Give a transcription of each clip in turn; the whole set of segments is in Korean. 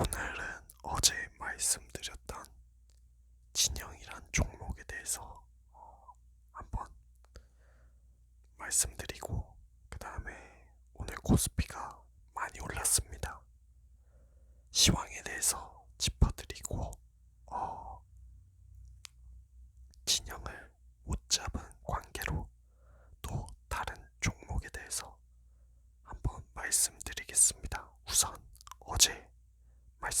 오늘은 어제 말씀드렸던 진영이란 종목에 대해서 어, 한번 말씀드리고 그 다음에 오늘 코스피가 많이 올랐습니다. 시황에 대해서 짚어드리고 어, 진영을 못 잡은 관계로 또 다른 종목에 대해서 한번 말씀드리겠습니다. 우선 어제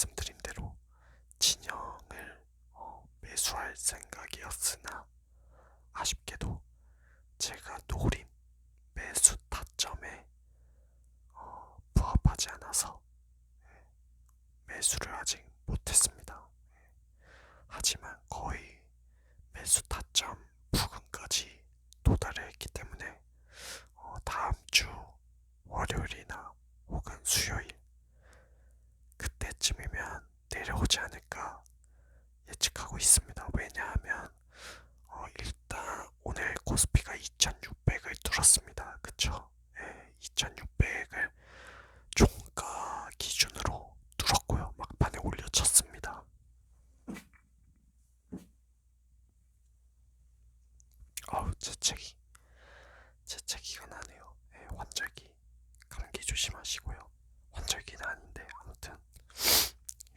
말씀드린 대로 진영을 어, 매수할 생각이었으나 아쉽게도 제가 노린 매수 타점에 어, 부합하지 않아서 예, 매수를 아직 못했습니다. 예. 하지만 거의 매수 타점 부근까지 도달을 했기 때문에 어, 다음 주 월요일이나 혹은 수요일 그때쯤이면 내려오지 않을까 예측하고 있습니다. 왜냐하면 어, 일단 오늘 코스피가 2,600을 뚫었습니다. 그쵸? 예, 2,600을 종가 기준으로 뚫었고요. 막판에 올려쳤습니다. 어우 재채기 재채기가 나네요. 예, 환절기 감기 조심하시고요. 환절기는 아닌데 아무튼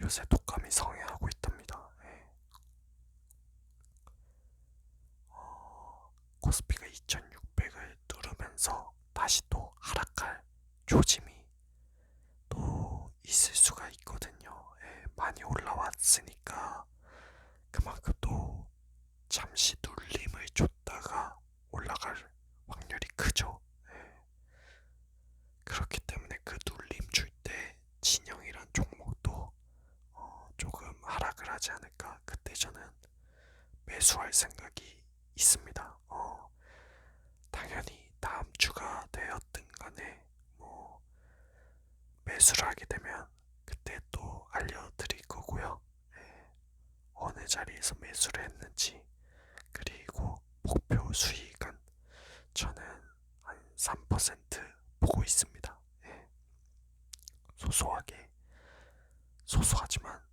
요새 독감이 성행하고 있답니다. 예. 어, 코스피가 2,600을 뚫으면서 다시 또 하락할 조짐이 또 있을 수가 있거든요. 예, 많이 올라왔으니까 그만큼 또 잠시 눌림을 줬다가 올라갈 확률이 크죠. 예. 그렇기 때문에 그 눌림 줄 때 진영이란 종목도 어, 하락을 하지 않을까. 그때 저는 매수할 생각이 있습니다. 어, 당연히 다음 주가 되었든 간에 뭐 매수를 하게 되면 그때 또 알려드릴 거고요. 예. 어느 자리에서 매수를 했는지 그리고 목표 수익은 저는 한 3% 보고 있습니다. 예. 소소하게 소소하지만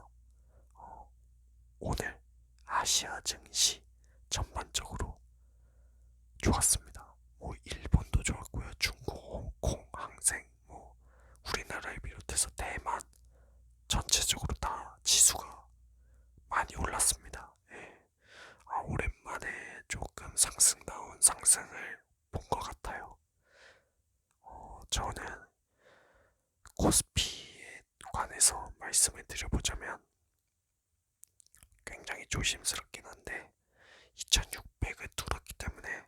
오늘 아시아 증시 전반적으로 좋았습니다. 뭐 일본도 좋았고요. 중국, 홍콩, 항생, 뭐 우리나라를 비롯해서 대만 전체적으로 다 지수가 많이 올랐습니다. 예. 아, 오랜만에 조금 상승다운 상승을 본 것 같아요. 어, 저는 코스피에 관해서 말씀을 드려보자면 굉장히 조심스럽긴 한데 2600을 뚫었기 때문에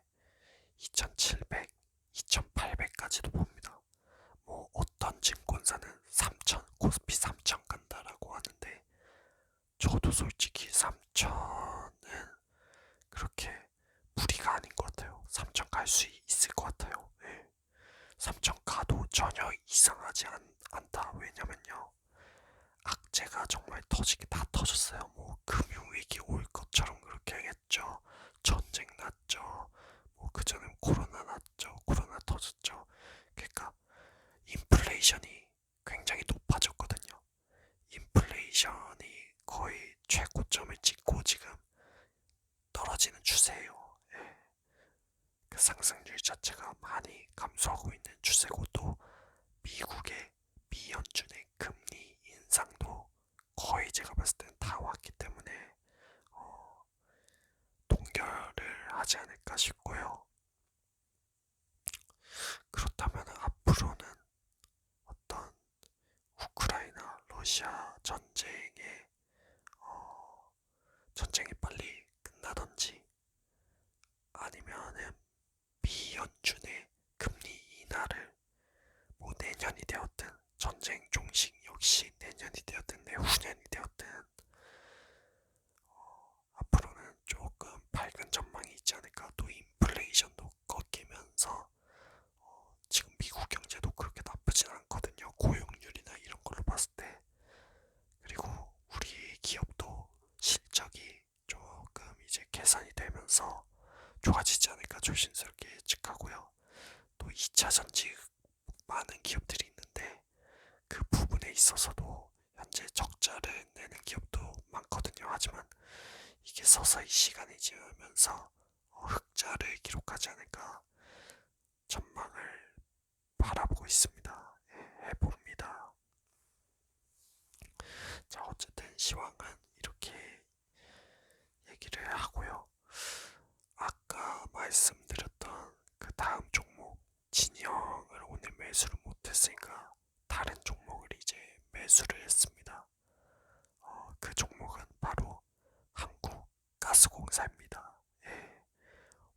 2700, 2800까지도 봅니다. 뭐 어떤 증권사는 3000, 코스피 3000 간다라고 하는데 저도 솔직히 3000은 그렇게 무리가 아닌 것 같아요. 3000 갈 수 있을 것 같아요. 예. 3000 가도 전혀 이상하지 않, 않다. 왜냐면요. 악재가 정말 터지게 다 터졌어요. 뭐 금융위기 올 것처럼 그렇게 했죠. 전쟁 났죠. 뭐 그전에 코로나 났죠. 코로나 터졌죠. 그러니까 인플레이션이 굉장히 높아졌거든요. 인플레이션이 거의 최고점을 찍고 지금 떨어지는 추세예요. 예. 그 상승률 자체가 많이 감소하고 있는 추세고 또 미국의 미연준의 금리 인상도 거의 제가 봤을 땐 다 왔기 때문에 어, 동결을 하지 않을까 싶고요. 그렇다면 앞으로는 어떤 우크라이나 러시아 전쟁에 어, 전쟁이 빨리 끝나던지 아니면은 미연준의 금리 인하를 뭐 내년이 되었든 전쟁 종식 역시 내년 작년이 되었든 내후년이 되었든 어, 앞으로는 조금 밝은 전망이 있지 않을까. 또 인플레이션도 꺾이면서 어, 지금 미국 경제도 그렇게 나쁘진 않거든요. 고용률이나 이런 걸로 봤을 때. 그리고 우리 기업도 실적이 조금 이제 개선이 되면서 좋아지지 않을까 조심스럽게 예측하고요. 또 2차 전지 많은 기업들이 있는데 그 부분에 있어서도 현재 적자를 내는 기업도 많거든요. 하지만 이게 서서히 시간이 지나면서 어, 흑자를 기록하지 않을까 전망을 바라보고 있습니다. 예, 해봅니다. 자, 어쨌든 시황은 이렇게 얘기를 하고요. 아까 말씀드렸던 그 다음 종목 진영을 오늘 매수를 못했으니까 다른 종목을 이제 매수를 했습니다. 어, 그 종목은 바로 한국 가스공사입니다. 예.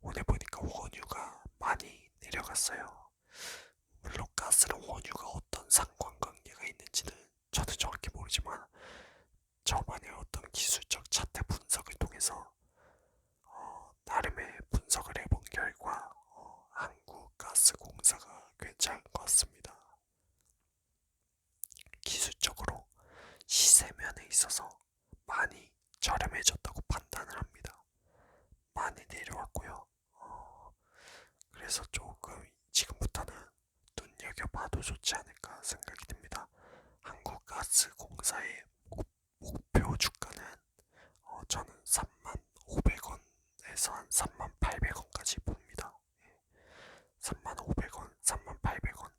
오늘 보니까 원유가 많이 내려갔어요. 물론 가스랑 원유가 어떤 상관관계가 있는지는 저도 정확히 모르지만 저만의 어떤 기술적 차트 분석을 통해서 어, 나름의 분석을 해본 결과 어, 한국가스공사가 괜찮은 것 같습니다. 기술적으로 시세면에 있어서 많이 저렴해졌다고 판단을 합니다. 많이 내려왔고요. 어, 그래서 조금 지금부터는 눈여겨봐도 좋지 않을까 생각이 듭니다. 한국가스공사의 저는 3만 500원에서 한 3만 800원까지 봅니다. 예. 3만 500원, 3만 800원.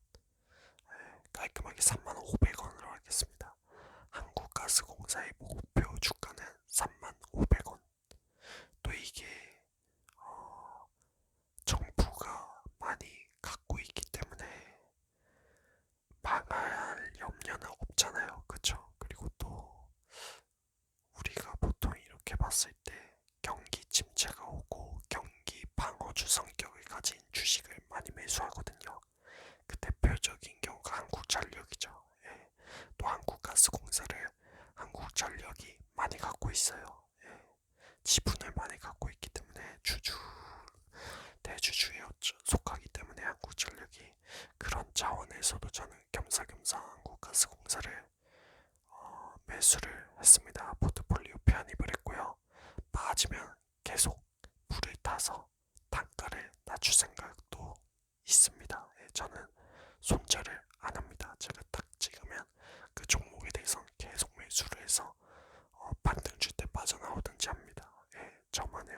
예, 깔끔하게 3만 500원으로 하겠습니다. 한국가스공사의 목표 주가는 3만 500원. 또 이게 어, 정부가 많이 갖고 있기 때문에 망할 염려는 없잖아요. 그쵸? 그리고 또 우리가 보통 이렇게 봤을 때 경기 침체가 오고 경기 방어주 성격을 가진 주식을 많이 매수하거든요. 그 대표적인 경우가 한국전력이죠. 예. 또 한국가스공사를 한국전력이 많이 갖고 있어요. 예. 지분을 많이 갖고 있기 때문에 주주 대주주에 속하기 때문에 한 있습니다. 예, 저는 손절을 안 합니다. 제가 딱 찍으면 그 종목에 대해서 계속 매수를 해서 어, 반등 줄 때 빠져나오든지 합니다. 예, 저만의